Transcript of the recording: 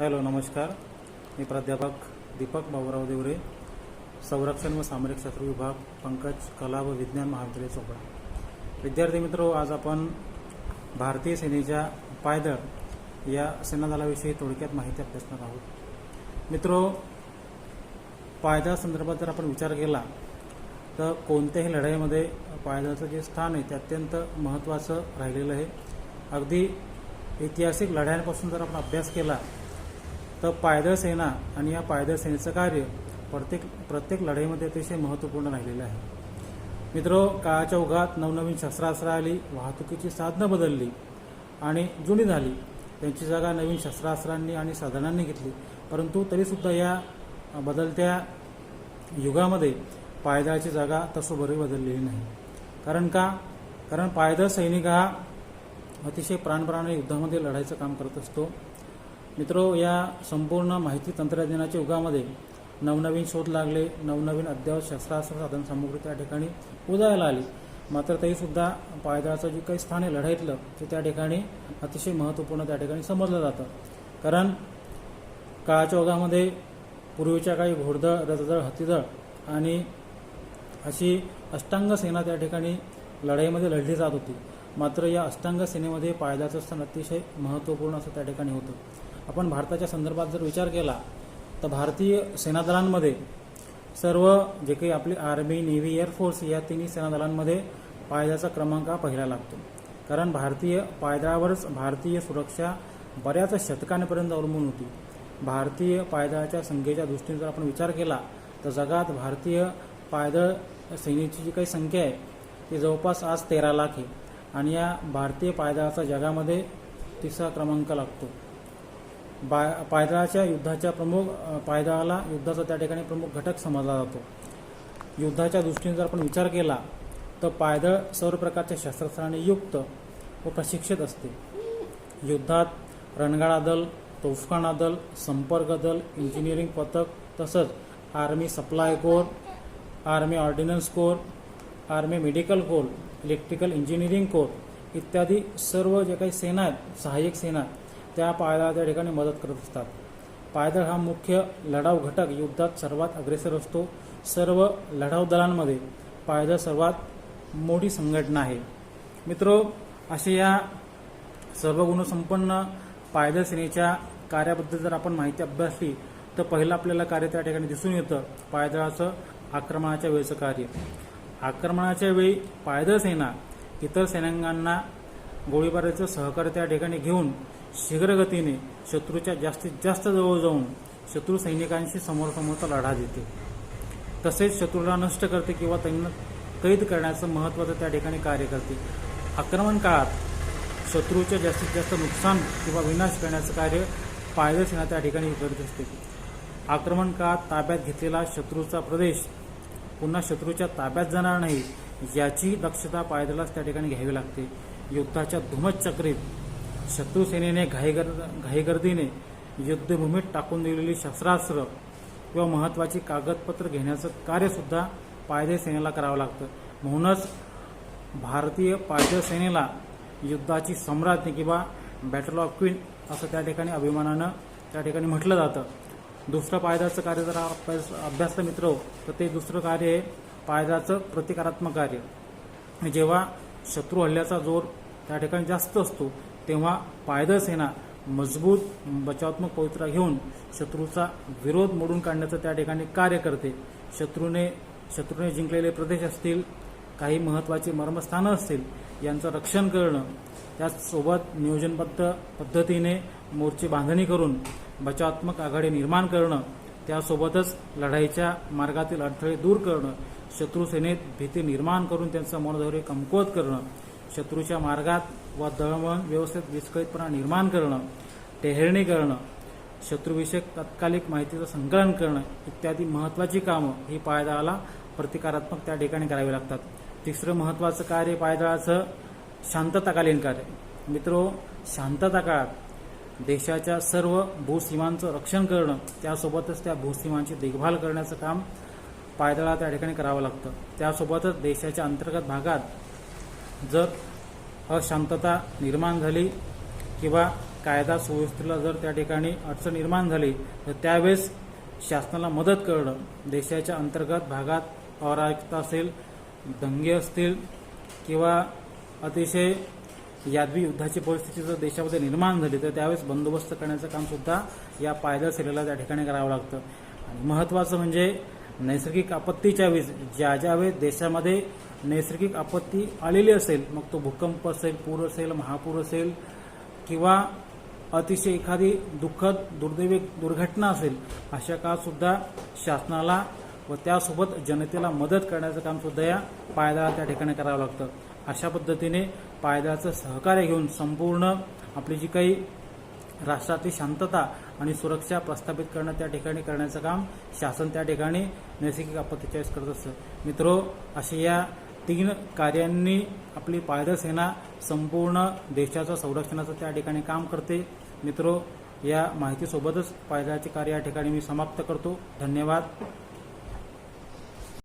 Hello नमस्कार. मी प्राध्यापक दीपक बाबूराव देवरे संरक्षण व सामरिक शास्त्र विभाग पंकज कला व विज्ञान महाविद्यालय चोपडा. विद्यार्थी मित्रो आज आपण भारतीय सेनेच्या पायदळ या सेनादलाविषयी थोडक्यात माहिती अभ्यासणार आहोत. मित्रो पायदळ संदर्भात जर आपण विचार केला तर कोणत्याही लढाईमध्ये पायदळाचं जे स्थान आहे ते अत्यंत महत्त्वाचं राहिलेलं आहे. अगदी ऐतिहासिक लढायांपासून जर आपण अभ्यास केला तर पायदळ सेना आणि या पायदळ सेनेचं कार्य प्रत्येक प्रत्येक लढाईमध्ये अतिशय महत्त्वपूर्ण राहिलेलं आहे. मित्रो काळाच्या ओघात नवनवीन शस्त्रास्त्र आली वाहतुकीची साधनं बदलली आणि जुनी झाली. त्यांची जागा नवीन शस्त्रास्त्रांनी आणि साधनांनी घेतली. परंतु तरीसुद्धा या बदलत्या युगामध्ये पायदळाची जागा तसोबरी बदललेली नाही. कारण का? कारण पायदळ सैनिक हा अतिशय प्राणप्राण युद्धामध्ये लढायचं काम करत असतो. मित्रो या संपूर्ण माहिती तंत्रज्ञानाच्या युगामध्ये नवनवीन शोध लागले नवनवीन अद्यावत शस्त्रास्त्र साधन सामुग्री त्या ठिकाणी उदयाला आली. मात्र तरीसुद्धा पायदळाचं जे काही स्थान आहे लढाईतलं ते त्या ठिकाणी अतिशय महत्त्वपूर्ण त्या ठिकाणी समजलं जातं. कारण काळाच्या ओघामध्ये पूर्वीच्या काळी घोडदळ रथदळ हत्तीदळ आणि अशी अष्टांग सेना त्या ठिकाणी लढाईमध्ये लढली जात होती. मात्र या अष्टांग सेनेमध्ये पायदळाचं स्थान अतिशय महत्त्वपूर्ण असं त्या ठिकाणी होतं. आपण भारताच्या संदर्भात जर विचार केला तर भारतीय सेनादलांमध्ये सर्व जे काही आपली आर्मी नेव्ही एअरफोर्स या तिन्ही सेनादलांमध्ये पायदळाचा क्रमांक हा पहिला लागतो. कारण भारतीय पायदळावरच भारतीय सुरक्षा बऱ्याच शतकांपर्यंत अवलंबून होती. भारतीय पायदळाच्या संख्येच्या दृष्टीने जर आपण विचार केला तर जगात भारतीय पायदळ सैनिकाची जी काही संख्या आहे ती जवळपास आज तेरा लाख आहे. आणि या भारतीय पायदळाचा जगामध्ये तिसरा क्रमांक लागतो. बा पायदळाच्या युद्धाच्या प्रमुख पायदळाला युद्धाचा त्या ठिकाणी प्रमुख घटक समजला जातो. युद्धाच्या दृष्टीने जर आपण विचार केला तर पायदळ सर्व प्रकारच्या शस्त्रास्त्राने युक्त व प्रशिक्षित असते. युद्धात रणगाडा दल तोफखाना दल संपर्क दल इंजिनिअरिंग पथक तसंच army supply corps army ordnance corps army medical corps electrical engineering corps इत्यादी सर्व जे काही सेना आहेत सहाय्यक सेना आहेत त्या पायदळा त्या ठिकाणी मदत करत असतात. पायदळ हा मुख्य लढाऊ घटक युद्धात सर्वात अग्रेसर असतो. सर्व लढाऊ दलांमध्ये पायदळ सर्वात मोठी संघटना आहे. मित्रो असे या सर्व गुणसंपन्न पायदळ सेनेच्या कार्याबद्दल जर आपण माहिती अभ्यासली तर पहिलं आपल्याला कार्य त्या ठिकाणी दिसून येतं. पायदळाचं आक्रमणाच्या वेळेचं कार्य. आक्रमणाच्या वेळी पायदळ सेना इतर सैन्यांना गोळीबाराचं सहकार्य त्या ठिकाणी घेऊन शीघ्रगतीने शत्रूच्या जास्तीत जास्त जवळ जाऊन शत्रू सैनिकांशी समोरसमोरचा लढा देते. तसेच शत्रूला नष्ट करते किंवा त्यांना कैद करण्याचं महत्त्वाचं त्या ठिकाणी कार्य करते. आक्रमण काळात शत्रूचे जास्तीत जास्त नुकसान किंवा विनाश करण्याचं कार्य पायदळ सेना त्या ठिकाणी करत असते. आक्रमण काळात ताब्यात घेतलेला शत्रूचा प्रदेश पुन्हा शत्रूच्या ताब्यात जाणार नाही याची दक्षता पायदळास त्या ठिकाणी घ्यावी लागते. युद्धाच्या धुमचक्रीत शत्रू सेनेने घाईगर घाईगर्दीने युद्धभूमीत टाकून दिलेली शस्त्रास्त्र किंवा महत्त्वाची कागदपत्र घेण्याचं कार्यसुद्धा पायदळ सेनेला करावं लागतं. म्हणूनच भारतीय पायदळ सेनेला युद्धाची सम्राज्ञी किंवा बॅटल ऑफ क्वीन असं त्या ठिकाणी अभिमानानं त्या ठिकाणी म्हटलं जातं. दुसरं पायद्याचं कार्य जर अभ्यास अभ्यासलं मित्र हो, तर ते दुसरं कार्य आहे पायद्याचं प्रतिकारात्मक कार्य. जेव्हा शत्रू हल्ल्याचा जोर त्या ठिकाणी जास्त असतो तेव्हा पायदळ सेना मजबूत बचावात्मक पवित्रा घेऊन शत्रूचा विरोध मोडून काढण्याचं त्या ठिकाणी कार्य करते. शत्रूने शत्रूने जिंकलेले प्रदेश असतील काही महत्त्वाची मर्मस्थानं असतील यांचं रक्षण करणं त्याचसोबत नियोजनबद्ध पद्धतीने मोर्चे बांधणी करून बचावात्मक आघाडी निर्माण करणं त्यासोबतच लढाईच्या मार्गातील अडथळे दूर करणं शत्रू सेनेत भीती निर्माण करून त्यांचं मनोधैर्य कमकुवत करणं शत्रूच्या मार्गात व दळणवळण व्यवस्थेत विस्कळीतपणा निर्माण करणं टेहरणी करणं शत्रूविषयक तात्कालिक माहितीचं संकलन करणं इत्यादी महत्त्वाची कामं ही पायदळाला प्रतिकारात्मक त्या ठिकाणी करावी लागतात. तिसरं महत्त्वाचं कार्य पायदळाचं शांतताकालीन कार्य. मित्रो शांतता काळात देशाच्या सर्व भूसीमांचं रक्षण करणं त्यासोबतच त्या भूसीमांची देखभाल करण्याचं काम पायदळा त्या ठिकाणी करावं लागतं. त्यासोबतच देशाच्या अंतर्गत भागात जर अशांतता निर्माण झाली किंवा कायदा सुव्यवस्थेला जर त्या ठिकाणी अडचण निर्माण झाली तर त्यावेळेस शासनाला मदत करणं देशाच्या अंतर्गत भागात अराजकता असेल दंगे असतील किंवा अतिशय यादवी युद्धाची परिस्थिती जर देशामध्ये निर्माण झाली तर त्यावेळेस बंदोबस्त करण्याचं कामसुद्धा या पायदळ सेनेला त्या ठिकाणी करावं लागतं. आणि महत्त्वाचं म्हणजे नैसर्गिक आपत्तीच्या वेळेस ज्या ज्या वेळेस देशामध्ये नैसर्गिक आपत्ती आलेली असेल मग तो भूकंप असेल पूर असेल महापूर असेल किंवा अतिशय एखादी दुःखद दुर्दैवी दुर्घटना असेल अशा काळात सुद्धा शासनाला व त्यासोबत जनतेला मदत करण्याचं काम सुद्धा या पायदळाला त्या ठिकाणी करावं लागतं. अशा पद्धतीने पायदळाचं सहकार्य घेऊन संपूर्ण आपली जी काही राष्ट्रातली शांतता आणि सुरक्षा प्रस्थापित करणं त्या ठिकाणी करण्याचं काम शासन त्या ठिकाणी नैसर्गिक आपत्तीच्या वेळेस करत असतं. मित्रो अशा या तीन कार्यांनी आपली पायदळ सेना संपूर्ण देशाचं संरक्षणाचं त्या ठिकाणी काम करते. मित्रो या माहितीसोबतच पायदळाचे कार्य या ठिकाणी मी समाप्त करतो. धन्यवाद.